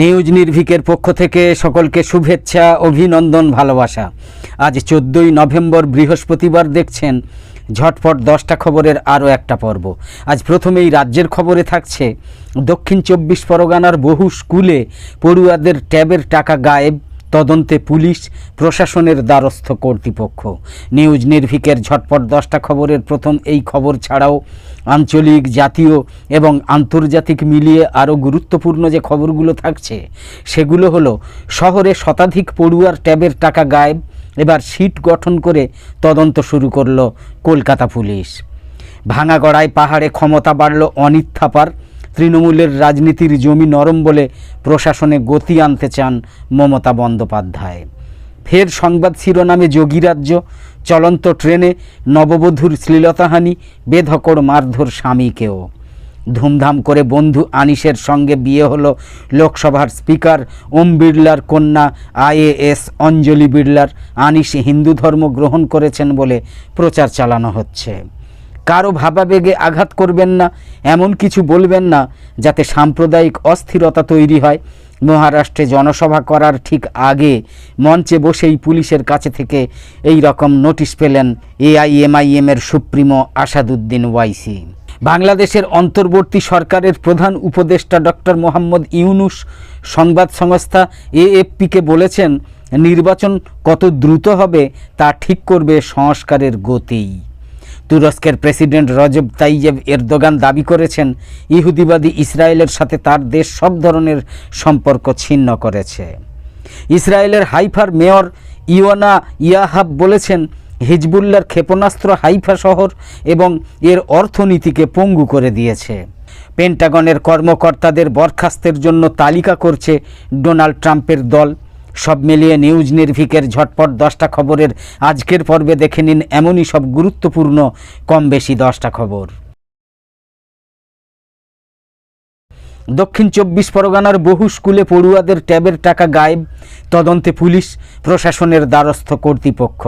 News নির্ভিকের পক্ষ থেকে সকলকে শুভেচ্ছা, অভিনন্দন, ভালোবাসা। আজ চোদ্দোই নভেম্বর, বৃহস্পতিবার দেখছেন ঝটপট দশটা খবরের আরও একটা পর্ব। আজ প্রথমেই রাজ্যের খবরে থাকছে, দক্ষিণ চব্বিশ পরগনার বহু স্কুলে পড়ুয়াদের ট্যাবের টাকা গায়েব তদন্তে পুলিশ, প্রশাসনের দ্বারস্থ কর্তৃপক্ষ। নিউজ নির্ভিকের ঝটপট দশটা খবরের প্রথম এই খবর ছাড়াও আঞ্চলিক, জাতীয় এবং আন্তর্জাতিক মিলিয়ে আরও গুরুত্বপূর্ণ যে খবরগুলো থাকছে, সেগুলো হলো, শহরে শতাধিক পড়ুয়ার ট্যাবের টাকা গায়েব, এবার সিট গঠন করে তদন্ত শুরু করল কলকাতা পুলিশ। ভাঙাগড়ায় পাহাড়ে ক্ষমতা বাড়ল অনিত থাপার তৃণমূলের রাজনীতির জমি নরম বলে প্রশাসনে গতি আনতে চান মমতা বন্দ্যোপাধ্যায়। ফের সংবাদ শিরোনামে যোগীরাজ্য চলন্ত ট্রেনে নববধূর শ্লীলতাহানি বেধকড় মারধর স্বামীকেও। ধুমধাম করে বন্ধু আনিসের সঙ্গে বিয়ে হলো লোকসভার স্পিকার ওম বিড়লার কন্যা আইএএস অঞ্জলি বিড়লার। আনিস হিন্দু ধর্ম গ্রহণ করেছেন বলে প্রচার চালানো হচ্ছে। কারও ভাবাবেগে আঘাত করবেন না, এমন কিছু বলবেন না যাতে সাম্প্রদায়িক অস্থিরতা তৈরি হয়। মহারাষ্ট্রে জনসভা করার ঠিক আগে মঞ্চে বসেই পুলিশের কাছে থেকে এই রকম নোটিশ পেলেন এআইএমআইএম এর সুপ্রিমো আসাদুদ্দিন ওয়াইসি। বাংলাদেশের অন্তর্বর্তী সরকারের প্রধান উপদেষ্টা ডক্টর মোহাম্মদ ইউনুস সংবাদ সংস্থা এএফপিকে বলেছেন, নির্বাচন কত দ্রুত হবে তা ঠিক করবে সংস্কারের গতিই। তুরস্কের প্রেসিডেন্ট রজব তাইয়েব এরদোগান দাবি করেছেন, ইহুদিবাদী ইসরায়েলের সাথে তার দেশ সব ধরনের সম্পর্ক ছিন্ন করেছে। ইসরায়েলের হাইফার মেয়র ইওনা ইয়াহাব বলেছেন হিজবুল্লার ক্ষেপণাস্ত্র হাইফা শহর এবং এর অর্থনীতিকে পঙ্গু করে দিয়েছে। পেন্টাগনের কর্মকর্তাদের বরখাস্তের জন্য তালিকা করছে ডোনাল্ড ট্রাম্পের দল। সব মিলিয়ে নিউজ নির্ভিকের ঝটপট দশটা খবরের আজকের পর্বে দেখে নিন এমনই সব গুরুত্বপূর্ণ, কম বেশি দশটা খবর। দক্ষিণ চব্বিশ পরগনার বহু স্কুলে পড়ুয়াদের ট্যাবের টাকা গায়েব, তদন্তে পুলিশ, প্রশাসনের দ্বারস্থ কর্তৃপক্ষ।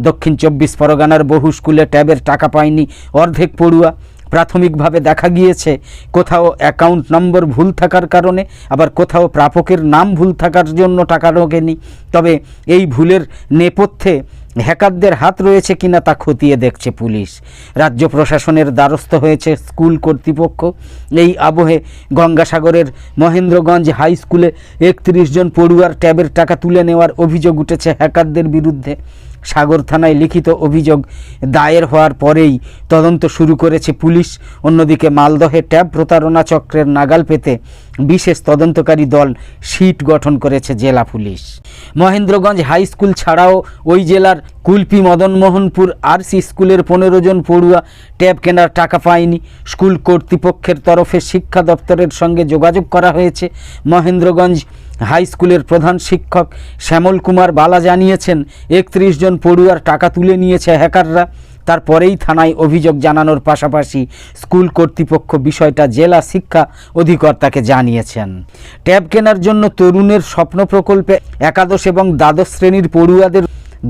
দক্ষিণ চব্বিশ পরগনার বহু স্কুলে ট্যাবের টাকা পায়নি অর্ধেক পড়ুয়া প্রাথমিকভাবে দেখা গিয়েছে, কোথাও অ্যাকাউন্ট নম্বর ভুল থাকার কারণে, আবার কোথাও প্রাপকের নাম ভুল থাকার জন্য টাকা ঢোকেনি তবে এই ভুলের নেপথ্যে হ্যাকারদের হাত রয়েছে কিনা তা খতিয়ে দেখছে পুলিশ। রাজ্য প্রশাসনের দ্বারস্থ হয়েছে স্কুল কর্তৃপক্ষ। এই আবহে গঙ্গাসাগরের মহেন্দ্রগঞ্জ হাই স্কুলে একত্রিশ জন পড়ুয়ার ট্যাবের টাকা তুলে নেওয়ার অভিযোগ উঠেছে হ্যাকারদের বিরুদ্ধে। সাগর থানায় লিখিত অভিযোগ দায়ের হওয়ার পরেই তদন্ত শুরু করেছে পুলিশ। অন্যদিকে মালদহে ট্যাব প্রতারণা চক্রের নাগাল পেতে বিশেষ তদন্তকারী দল সিট গঠন করেছে জেলা পুলিশ। মহেন্দ্রগঞ্জ হাই স্কুল ছাড়াও ওই জেলার কুলপি মদনমোহনপুর আরসি স্কুলের পনেরো জন পড়ুয়া ট্যাব কেনার টাকা পায়নি। স্কুল কর্তৃপক্ষের তরফে শিক্ষা দপ্তরের সঙ্গে যোগাযোগ করা হয়েছে। মহেন্দ্রগঞ্জ হাই স্কুলের প্রধান শিক্ষক শ্যামল কুমার বালা জানিয়েছেন, একত্রিশ জন পড়ুয়ার টাকা তুলে নিয়েছে হ্যাকাররা। তারপরেই থানায় অভিযোগ জানানোর পাশাপাশি স্কুল কর্তৃপক্ষ বিষয়টা জেলা শিক্ষা অধিকর্তাকে জানিয়েছেন। ট্যাব কেনার জন্য তরুণের স্বপ্ন প্রকল্পে একাদশ এবং দ্বাদশ শ্রেণির পড়ুয়াদের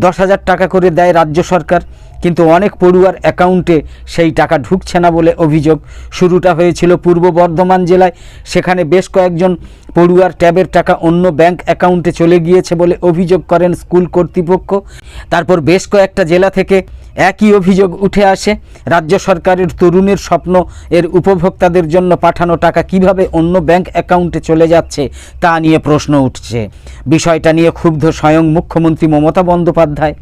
দশ হাজার টাকা করে দেয় রাজ্য সরকার। কিন্তু অনেক পড়ুয়ার অ্যাকাউন্টে সেই টাকা ঢুকছে না বলে অভিযোগ। শুরুটা হয়েছিল পূর্ব বর্ধমান জেলায়। সেখানে বেশ কয়েকজন পড়ুয়ার ট্যাবের টাকা অন্য ব্যাংক অ্যাকাউন্টে চলে গিয়েছে বলে অভিযোগ করেন স্কুল কর্তৃপক্ষ। তারপর বেশ কয়েকটা জেলা থেকে একই অভিযোগ উঠে আসে। রাজ্য সরকারের তরুণের স্বপ্ন এর উপভোক্তাদের জন্য পাঠানো টাকা কীভাবে অন্য ব্যাংক অ্যাকাউন্টে চলে যাচ্ছে তা নিয়ে প্রশ্ন উঠছে। বিষয়টা নিয়ে ক্ষুব্ধ স্বয়ং মুখ্যমন্ত্রী মমতা বন্দ্যোপাধ্যায়।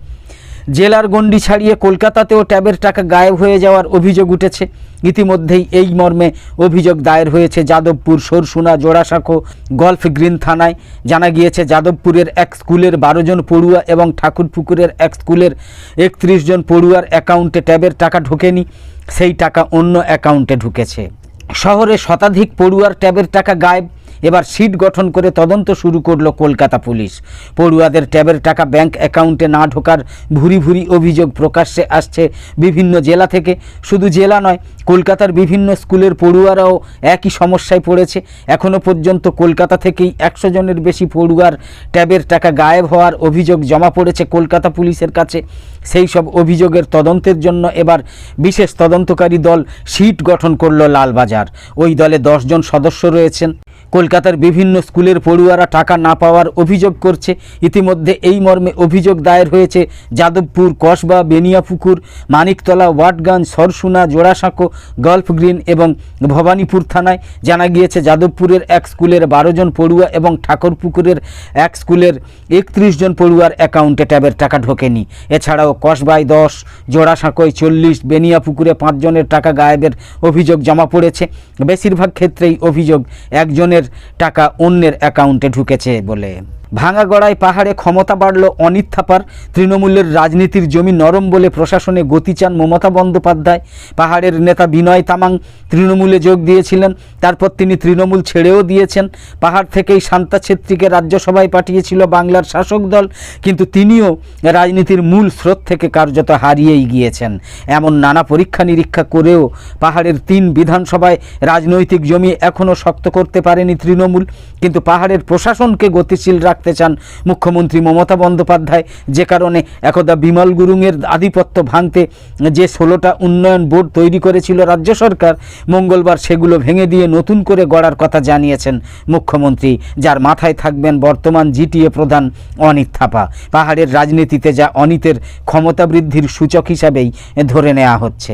জেলার গণ্ডি ছাড়িয়ে কলকাতাতেও ট্যাবের টাকা গায়েব হয়ে যাওয়ার অভিযোগ উঠেছে। ইতিমধ্যেই এই মর্মে অভিযোগ দায়ের হয়েছে যাদবপুর সরসুনা জোড়াসাঁকো গল্ফ গ্রিন থানায়। জানা গিয়েছে, যাদবপুরের এক স্কুলের বারো জন পড়ুয়া এবং ঠাকুরপুকুরের এক স্কুলের একত্রিশ জন পড়ুয়ার অ্যাকাউন্টে ট্যাবের টাকা ঢোকেনি, সেই টাকা অন্য অ্যাকাউন্টে ঢুকেছে। শহরে শতাধিক পড়ুয়ার ট্যাবের টাকা গায়েব এবার সিট গঠন করে তদন্ত শুরু করল কলকাতা পুলিশ। পড়ুয়াদের ট্যাবের টাকা ব্যাংক অ্যাকাউন্টে না ঢোকার ভুরি ভুরি অভিযোগ প্রকাশ্যে আসছে বিভিন্ন জেলা থেকে। শুধু জেলা নয়, কলকাতার বিভিন্ন স্কুলের পড়ুয়ারাও একই সমস্যায় পড়েছে। এখনও পর্যন্ত কলকাতা থেকেই একশো জনের বেশি পড়ুয়ার ট্যাবের টাকা গায়েব হওয়ার অভিযোগ জমা পড়েছে কলকাতা পুলিশের কাছে। সেই সব অভিযোগের তদন্তের জন্য এবার বিশেষ তদন্তকারী দল সিট গঠন করল লালবাজার। ওই দলে দশজন সদস্য রয়েছেন। কলকাতার বিভিন্ন স্কুলের পড়ুয়ারা টাকা না পাওয়ার অভিযোগ করছে। ইতিমধ্যে এই মর্মে অভিযোগ দায়ের হয়েছে যাদবপুর, কসবা, বেনিয়াপুকুর, মানিকতলা ওয়াটগঞ্জ সরসুনা, জোড়াসাঁকো, গল্ফ গ্রিন এবং ভবানীপুর থানায় জানা গিয়েছে যাদবপুরের এক স্কুলের বারো জন পড়ুয়া এবং ঠাকুরপুকুরের এক স্কুলের একত্রিশ জন পড়ুয়ার অ্যাকাউন্টে ট্যাবের টাকা ঢোকেনি। এছাড়াও কসবায় দশ, জোড়াসাঁকোয় চল্লিশ, বেনিয়াপুকুরে পাঁচজনের টাকা গায়েবের অভিযোগ জমা পড়েছে। বেশিরভাগ ক্ষেত্রেই অভিযোগ একজনের টাকা অন্যের অ্যাকাউন্টে ঢুকেছে বলে। ভাঙাগড়ায় পাহাড়ে ক্ষমতা বাড়ল অনিত থাপার। তৃণমূলের রাজনীতির জমি নরম বলে প্রশাসনে গতি চান মমতা বন্দ্যোপাধ্যায়। পাহাড়ের নেতা বিনয় তামাং তৃণমূলে যোগ দিয়েছিলেন, তারপর তিনি তৃণমূল ছেড়েও দিয়েছেন। পাহাড় থেকেই শান্তা ছেত্রীকে রাজ্যসভায় পাঠিয়েছিল বাংলার শাসক দল, কিন্তু তিনিও রাজনীতির মূল স্রোত থেকে কার্যত হারিয়েই গিয়েছেন। এমন নানা পরীক্ষা নিরীক্ষা করেও পাহাড়ের তিন বিধানসভায় রাজনৈতিক জমি এখনও শক্ত করতে পারেনি তৃণমূল, কিন্তু পাহাড়ের প্রশাসনকে গতিশীল রাখতে চান মুখ্যমন্ত্রী মমতা বন্দ্যোপাধ্যায়। যে কারণে একদা বিমল গুরুংয়ের আধিপত্য ভাঙতে যে ষোলোটা উন্নয়ন বোর্ড তৈরি করেছিল রাজ্য সরকার, মঙ্গলবার সেগুলো ভেঙে দিয়ে নতুন করে গড়ার কথা জানিয়েছেন মুখ্যমন্ত্রী। যার মাথায় থাকবেন বর্তমান জিটিএ প্রধান অনিত থাপা। পাহাড়ের রাজনীতিতে যা অনিতের ক্ষমতা বৃদ্ধির সূচক হিসাবেই ধরে নেওয়া হচ্ছে।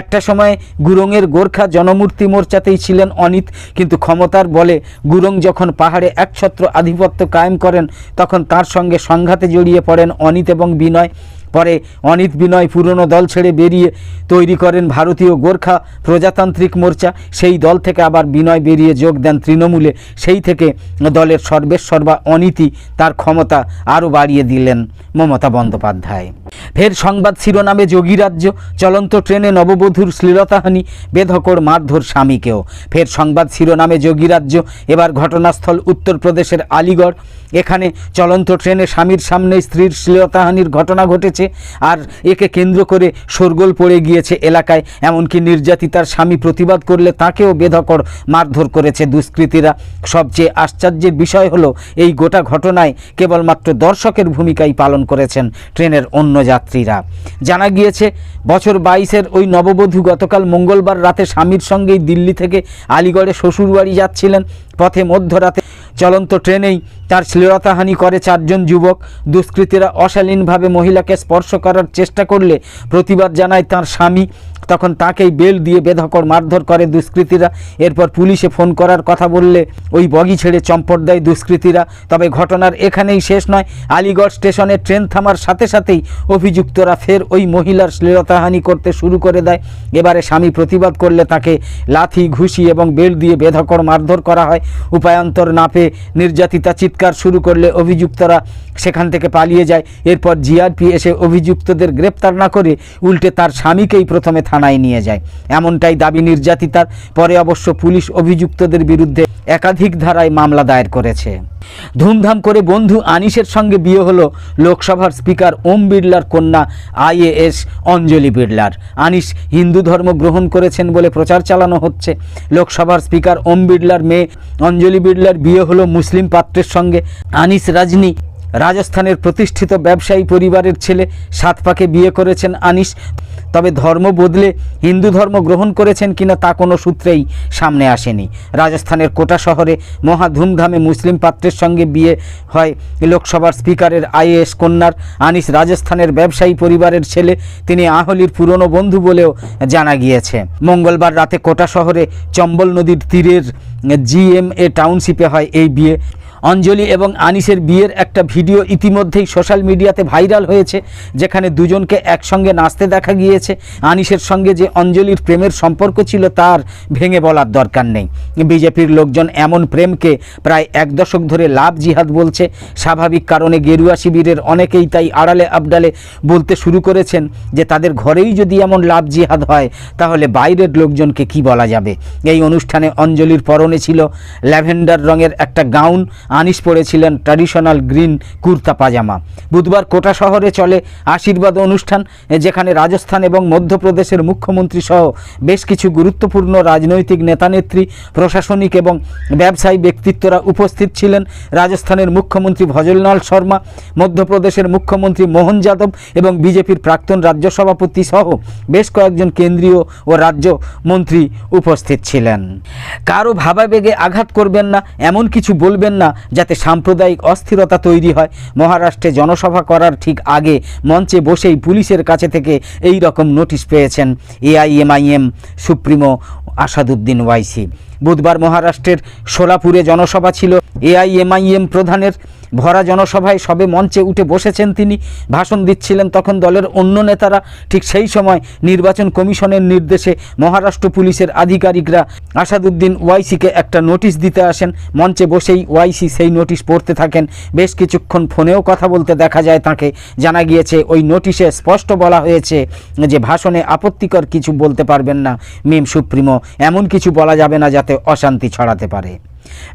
একটা সময় গুরুংয়ের গোর্খা জনমূর্তি মোর্চাতেই ছিলেন অনিত, কিন্তু ক্ষমতার বলে গুরুং যখন পাহাড়ে একছত্র আধিপত্য কায়েম করেন তখন তার সঙ্গে সংঘাতে জড়িয়ে পড়েন অনিত এবং বিনয়। পরে অনিত বিনয় পুরনো দল ছেড়ে বেরিয়ে তৈরি করেন ভারতীয় গোর্খা প্রজাতান্ত্রিক মোর্চা। সেই দল থেকে আবার বিনয় বেরিয়ে যোগ দেন তৃণমূলে। সেই থেকে দলের সর্বেশ্বর্বা অনীতি তার ক্ষমতা আরও বাড়িয়ে দিলেন মমতা বন্দ্যোপাধ্যায়। ফের সংবাদ শিরোনামে যোগীরাজ্য চলন্ত ট্রেনে নববধূর শ্লীলতাহানি বেধকড় মারধর স্বামীকেও। ফের সংবাদ শিরোনামে যোগীরাজ্য এবার ঘটনাস্থল উত্তরপ্রদেশের আলিগড়। এখানে চলন্ত ট্রেনে স্বামীর সামনে স্ত্রীর শ্লীলতাহানির ঘটনা ঘটেছে। আর একে কেন্দ্র করে শোরগোল পড়ে গিয়েছে এলাকায়। এমনকি নির্যাতিতার স্বামী প্রতিবাদ করলে তাকেও বেধকর মারধর করেছে দুষ্কৃতীরা। সবচেয়ে আশ্চর্যের বিষয় হলো, এই গোটা ঘটনায় কেবলমাত্র দর্শকের ভূমিকাই পালন করেছেন ট্রেনের অন্য যাত্রীরা। জানা গিয়েছে, বছর বাইশের ওই নববধূ গতকাল মঙ্গলবার রাতে স্বামীর সঙ্গেই দিল্লি থেকে আলিগড়ে শ্বশুরবাড়ি যাচ্ছিলেন। পথে মধ্যরাতে চলন্ত ট্রেনেই তার শ্লীলতাহানি করে চারজন যুবক। দুষ্কৃতীরা অশালীনভাবে মহিলাকে স্পর্শ করার চেষ্টা করলে প্রতিবাদ জানায় তার স্বামী। তখন তাকেই বেল দিয়ে বেধকর মারধর করে দুষ্কৃতীরা। এরপর পুলিশে ফোন করার কথা বললে ওই বগি ছেড়ে চম্পট দেয় দুষ্কৃতীরা। তবে ঘটনার এখানেই শেষ নয়। আলিগড় স্টেশনে ট্রেন থামার সাথে সাথেই অভিযুক্তরা ফের ওই মহিলার শ্লীলতাহানি করতে শুরু করে দেয়। এবারে স্বামী প্রতিবাদ করলে তাকে লাথি, ঘুষি এবং বেল দিয়ে বেধকর মারধর করা হয়। উপায়ন্তর না পেয়ে নির্যাতিতা চিৎকার শুরু করলে অভিযুক্তরা সেখান থেকে পালিয়ে যায়। এরপর জিআরপি এসে অভিযুক্তদের গ্রেপ্তার না করে উল্টে তার স্বামীকেই প্রথমে থানায় নিয়ে যায়। এমনটাই দাবি নির্যাতিতার। পরে অবশ্য পুলিশ অভিযুক্তদের বিরুদ্ধে একাধিক ধারায় মামলা দায়ের করেছে। ধুমধাম করে বন্ধু আনিসের সঙ্গে বিয়ে হলো লোকসভার স্পিকার ওম বিড়লার কন্যা আইএএস অঞ্জলি বিড়লার। আনিস হিন্দু ধর্ম গ্রহণ করেছেন বলে প্রচার চালানো হচ্ছে। লোকসভার স্পিকার ওম বিড়লার মেয়ে অঞ্জলি বিড়লার বিয়ে হলো মুসলিম পাত্রের সঙ্গে। আনিস রাজনী রাজস্থানের প্রতিষ্ঠিত ব্যবসায়ী পরিবারের ছেলে সাত পাকে বিয়ে করেছেন আনিস। তবে ধর্ম বদলে হিন্দু ধর্ম গ্রহণ করেছেন কিনা তা কোনো সূত্রেই সামনে আসেনি। রাজস্থানের কোটা শহরে মহা ধুমধামে মুসলিম পাত্রের সঙ্গে বিয়ে হয় লোকসভার স্পিকারের আইএস কন্যার আনিস। রাজস্থানের ব্যবসায়ী পরিবারের ছেলে তিনি আহলির পুরনো বন্ধু বলেও জানা গিয়েছে। মঙ্গলবার রাতে কোটা শহরে চম্বল নদীর তীরের জিএমএ টাউনশিপে হয় এই বিয়ে। অঞ্জলি এবং আনিসের বিয়ের একটা ভিডিও ইতিমধ্যেই সোশ্যাল মিডিয়াতে ভাইরাল হয়েছে, যেখানে দুজনকে একসঙ্গে নাচতে দেখা গিয়েছে। আনিসের সঙ্গে যে অঞ্জলির প্রেমের সম্পর্ক ছিল তার ভেঙে বলার দরকার নেই। বিজেপির লোকজন এমন প্রেমকে প্রায় এক দশক ধরে লাভ জিহাদ বলছে। স্বাভাবিক কারণে গেরুয়া শিবিরের অনেকেই তাই আড়ালে আবডালে বলতে শুরু করেছেন যে তাদের ঘরেই যদি এমন লাভ জিহাদ হয়, তাহলে বাইরের লোকজনকে কি বলা যাবে? এই অনুষ্ঠানে অঞ্জলির পরনে ছিল ল্যাভেন্ডার রঙের একটা গাউন আনিস পরেছিলেন ট্র্যাডিশনাল গ্রিন কুর্তা পাজামা। বুধবার কোটা শহরে চলে আশীর্বাদ অনুষ্ঠান, যেখানে রাজস্থান এবং মধ্যপ্রদেশের মুখ্যমন্ত্রী সহ বেশ কিছু গুরুত্বপূর্ণ রাজনৈতিক নেতানেত্রী, প্রশাসনিক এবং ব্যবসায়ী ব্যক্তিত্বরা উপস্থিত ছিলেন। রাজস্থানের মুখ্যমন্ত্রী ভজনলাল শর্মা, মধ্যপ্রদেশের মুখ্যমন্ত্রী মোহন যাদব এবং বিজেপির প্রাক্তন রাজ্য সভাপতি সহ বেশ কয়েকজন কেন্দ্রীয় ও রাজ্য মন্ত্রী উপস্থিত ছিলেন। কারও ভাবাবেগে আঘাত করবেন না, এমন কিছু বলবেন না যাতে সাম্প্রদায়িক অস্থিরতা তৈরি হয়। মহারাষ্ট্রে জনসভা করার ঠিক আগে মঞ্চে বসেই পুলিশের কাছে থেকে এই রকম নোটিশ পেয়েছেন এআইএমআইএম সুপ্রিমো আসাদুদ্দিন ওয়াইসি। বুধবার মহারাষ্ট্রের সোলাপুরে জনসভা ছিল। এআইএমআইএম প্রধানের ভরা জনসভায় সবে মঞ্চে উঠে বসেছেন তিনি। ভাষণ দিচ্ছিলেন তখন দলের অন্য নেতারা। ঠিক সেই সময় নির্বাচন কমিশনের নির্দেশে মহারাষ্ট্র পুলিশের আধিকারিকরা আসাদুদ্দিন ওয়াইসিকে একটা নোটিশ দিতে আসেন। মঞ্চে বসেই ওয়াইসি সেই নোটিশ পড়তে থাকেন। বেশ কিছুক্ষণ ফোনেও কথা বলতে দেখা যায় তাকে। জানা গিয়েছে, ওই নোটিশে স্পষ্ট বলা হয়েছে যে ভাষণে আপত্তিকর কিছু বলতে পারবেন না। মিম সুপ্রিমো, এমন কিছু বলা যাবে না যাতে অশান্তি ছড়াতে পারে।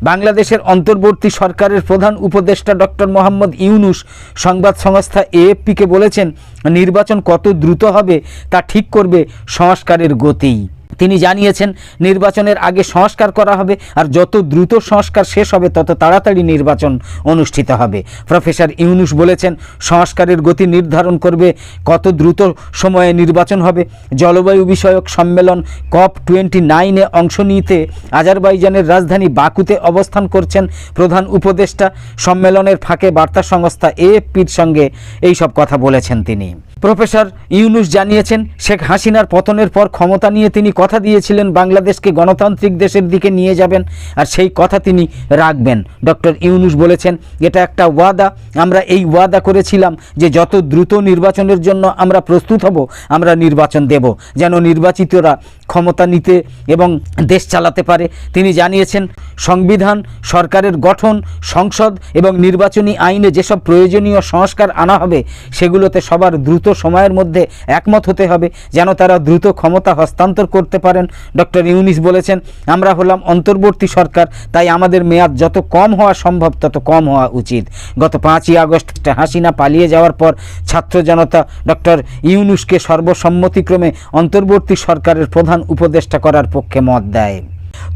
বাংলাদেশের অন্তর্বর্তী সরকারের প্রধান উপদেষ্টা ডক্টর মোহাম্মদ ইউনুস সংবাদ সংস্থা এএফপিকে বলেছেন, নির্বাচন কত দ্রুত হবে তা ঠিক করবে সংস্কারের গতিই। তিনি জানিয়েছেন, নির্বাচনের আগে সংস্কার করা হবে আর যত দ্রুত সংস্কার শেষ হবে, তত তাড়াতাড়ি নির্বাচন অনুষ্ঠিত হবে। প্রফেসর ইউনুস বলেছেন, সংস্কারের গতি নির্ধারণ করবে কত দ্রুত সময়ে নির্বাচন হবে। জলবায়ু বিষয়ক সম্মেলন কপ টোয়েন্টি নাইনে অংশ নিতে আজারবাইজানের রাজধানী বাকুতে অবস্থান করছেন প্রধান উপদেষ্টা। সম্মেলনের ফাঁকে বার্তা সংস্থা এএফপির সঙ্গে এই সব কথা বলেছেন তিনি। প্রফেসর ইউনুস জানিয়েছেন, শেখ হাসিনার পতনের পর ক্ষমতা নিয়ে তিনি কথা দিয়েছিলেন বাংলাদেশকে গণতান্ত্রিক দেশের দিকে নিয়ে যাবেন আর সেই কথা তিনি রাখবেন। ডক্টর ইউনুস বলেছেন, এটা একটা ওয়াদা। আমরা এই ওয়াদা করেছিলাম যে যত দ্রুত নির্বাচনের জন্য আমরা প্রস্তুত হব, আমরা নির্বাচন দেব। যেন নির্বাচিতরা ক্ষমতা নিতে এবং দেশ চালাতে পারে। তিনি জানিয়েছেন, সংবিধান, সরকারের গঠন, সংসদ এবং নির্বাচনী আইনে যেসব প্রয়োজনীয় সংস্কার আনা হবে, সেগুলোতে সবার দ্রুত সময়ের মধ্যে একমত হতে হবে, যেন তারা দ্রুত ক্ষমতা হস্তান্তর করতে পারেন। ডক্টর ইউনিস বলেছেন, আমরা হলাম অন্তর্বর্তী সরকার, তাই আমাদের মেয়াদ যত কম হওয়া সম্ভব, তত কম হওয়া উচিত। গত পাঁচই আগস্ট হাসিনা পালিয়ে যাওয়ার পর ছাত্র জনতা ডক্টর ইউনুসকে সর্বসম্মতিক্রমে অন্তর্বর্তী সরকারের প্রধান উপদেষ্টা করার পক্ষে মত দেয়।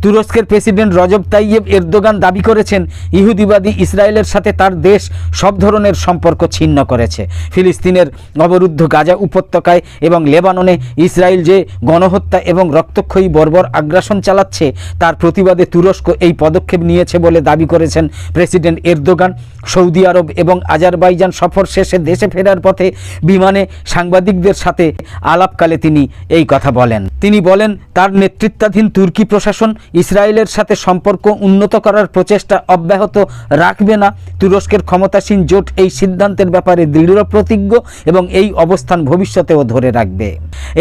তুরস্কের প্রেসিডেন্ট রজব তাইয়েব এরদোগান দাবি করেছেন, ইহুদিবাদী ইসরায়েলের সাথে তার দেশ সব ধরনের সম্পর্ক ছিন্ন করেছে। ফিলিস্তিনের অবরুদ্ধ গাজা উপত্যকায় এবং লেবাননে ইসরায়েল যে গণহত্যা এবং রক্তক্ষয়ী বর্বর আগ্রাসন চালাচ্ছে, তার প্রতিবাদে তুরস্ক এই পদক্ষেপ নিয়েছে বলে দাবি করেছেন প্রেসিডেন্ট এরদোগান। সৌদি আরব এবং আজারবাইজান সফর শেষে দেশে ফেরার পথে বিমানে সাংবাদিকদের সাথে আলাপকালে তিনি এই কথা বলেন। তিনি বলেন, তার নেতৃত্বাধীন তুর্কি প্রশাসন ইসরায়েলের সাথে সম্পর্ক উন্নত করার প্রচেষ্টা অব্যাহত রাখবে না। তুরস্কের ক্ষমতাসীন জোট এই সিদ্ধান্তের ব্যাপারে দৃঢ় প্রতিজ্ঞ এবং এই অবস্থান ভবিষ্যতেও ধরে রাখবে।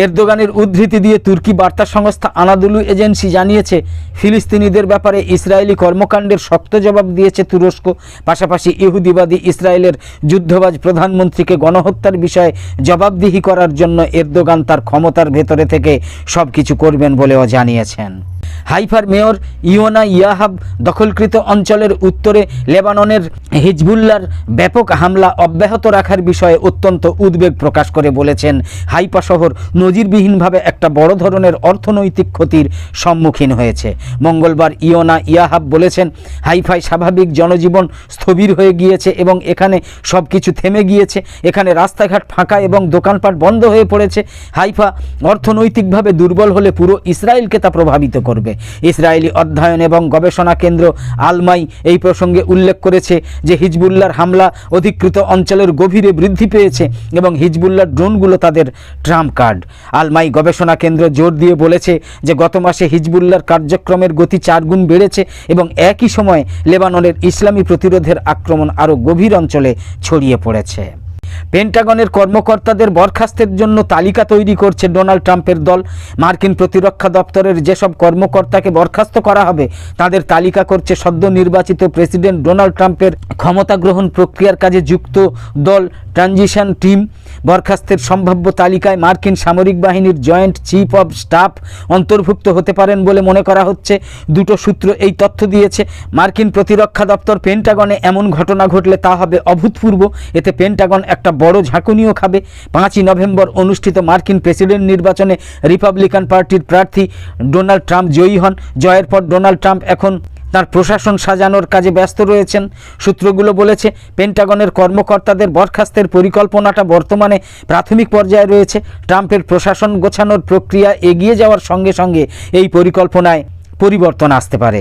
এরদোগানের উদ্ধৃতি দিয়ে তুর্কি বার্তা সংস্থা আনাদুলু এজেন্সি জানিয়েছে, ফিলিস্তিনিদের ব্যাপারে ইসরায়েলি কর্মকাণ্ডের শক্ত জবাব দিয়েছে তুরস্ক। পাশাপাশি ইহুদিবাদী ইসরায়েলের যুদ্ধবাজ প্রধানমন্ত্রীকে গণহত্যার বিষয়ে জবাবদিহি করার জন্য এরদোগান তার ক্ষমতার ভেতরে থেকে সব কিছু করবেন বলেও জানিয়েছেন। হাইফার মেয়র ইওনা ইয়াহাব দখলকৃত অঞ্চলের উত্তরে লেবাননের হিজবুল্লার ব্যাপক হামলা অব্যাহত রাখার বিষয়ে অত্যন্ত উদ্বেগ প্রকাশ করে বলেছেন। হাইফা শহর নজিরবিহীনভাবে একটা বড় ধরনের অর্থনৈতিক ক্ষতির সম্মুখীন হয়েছে। মঙ্গলবার ইওনা ইয়াহাব বলেছেন, হাইফায় স্বাভাবিক জনজীবন স্থবির হয়ে গিয়েছে এবং এখানে সব কিছু থেমে গিয়েছে। এখানে রাস্তাঘাট ফাঁকা এবং দোকানপাট বন্ধ হয়ে পড়েছে। হাইফা অর্থনৈতিকভাবে দুর্বল হলে পুরো ইসরায়েলকে তা প্রভাবিত করবে। ইসরায়েলি অধ্যয়ন এবং গবেষণা কেন্দ্র আলমাই এই প্রসঙ্গে উল্লেখ করেছে যে হিজবুল্লার হামলা অধিকৃত অঞ্চলের গভীরে বৃদ্ধি পেয়েছে এবং হিজবুল্লার ড্রোনগুলো তাদের ট্রাম্প কার্ড। আলমাই গবেষণা কেন্দ্র জোর দিয়ে বলেছে যে গত মাসে হিজবুল্লার কার্যক্রমের গতি চারগুণ বেড়েছে এবং একই সময়ে লেবাননের ইসলামী প্রতিরোধের আক্রমণ আরও গভীর অঞ্চলে ছড়িয়ে পড়েছে। পেন্টাগনের কর্মকর্তাদের বরখাস্তের জন্য তালিকা তৈরি করছে ডোনাল্ড ট্রাম্পের দল। মার্কিন প্রতিরক্ষা দপ্তরের যেসব কর্মকর্তাকে বরখাস্ত করা হবে, তাদের তালিকা করছে সদ্য নির্বাচিত প্রেসিডেন্ট ডোনাল্ড ট্রাম্পের ক্ষমতা গ্রহণ প্রক্রিয়ার কাজে যুক্ত দল। ট্রানজিশন টিম বরখাস্তের সম্ভাব্য তালিকায় মার্কিন সামরিক বাহিনীর জয়েন্ট চিফ অব স্টাফ অন্তর্ভুক্ত হতে পারেন বলে মনে করা হচ্ছে। দুটো সূত্র এই তথ্য দিয়েছে। মার্কিন প্রতিরক্ষা দপ্তর পেন্টাগনে এমন ঘটনা ঘটলে তা হবে অভূতপূর্ব। এতে পেন্টাগন একটা বড় ঝাঁকুনিও খাবে। পাঁচই নভেম্বর অনুষ্ঠিত মার্কিন প্রেসিডেন্ট নির্বাচনে রিপাবলিকান পার্টির প্রার্থী ডোনাল্ড ট্রাম্প জয়ী হন। জয়ের পর ডোনাল্ড ট্রাম্প এখন তার প্রশাসন সাজানোর কাজে ব্যস্ত রয়েছেন। সূত্রগুলো বলেছে, পেন্টাগনের কর্মকর্তাদের বরখাস্তের পরিকল্পনাটা বর্তমানে প্রাথমিক পর্যায়ে রয়েছে। ট্রাম্পের প্রশাসন গোছানোর প্রক্রিয়া এগিয়ে যাওয়ার সঙ্গে সঙ্গে এই পরিকল্পনায় পরিবর্তন আসতে পারে।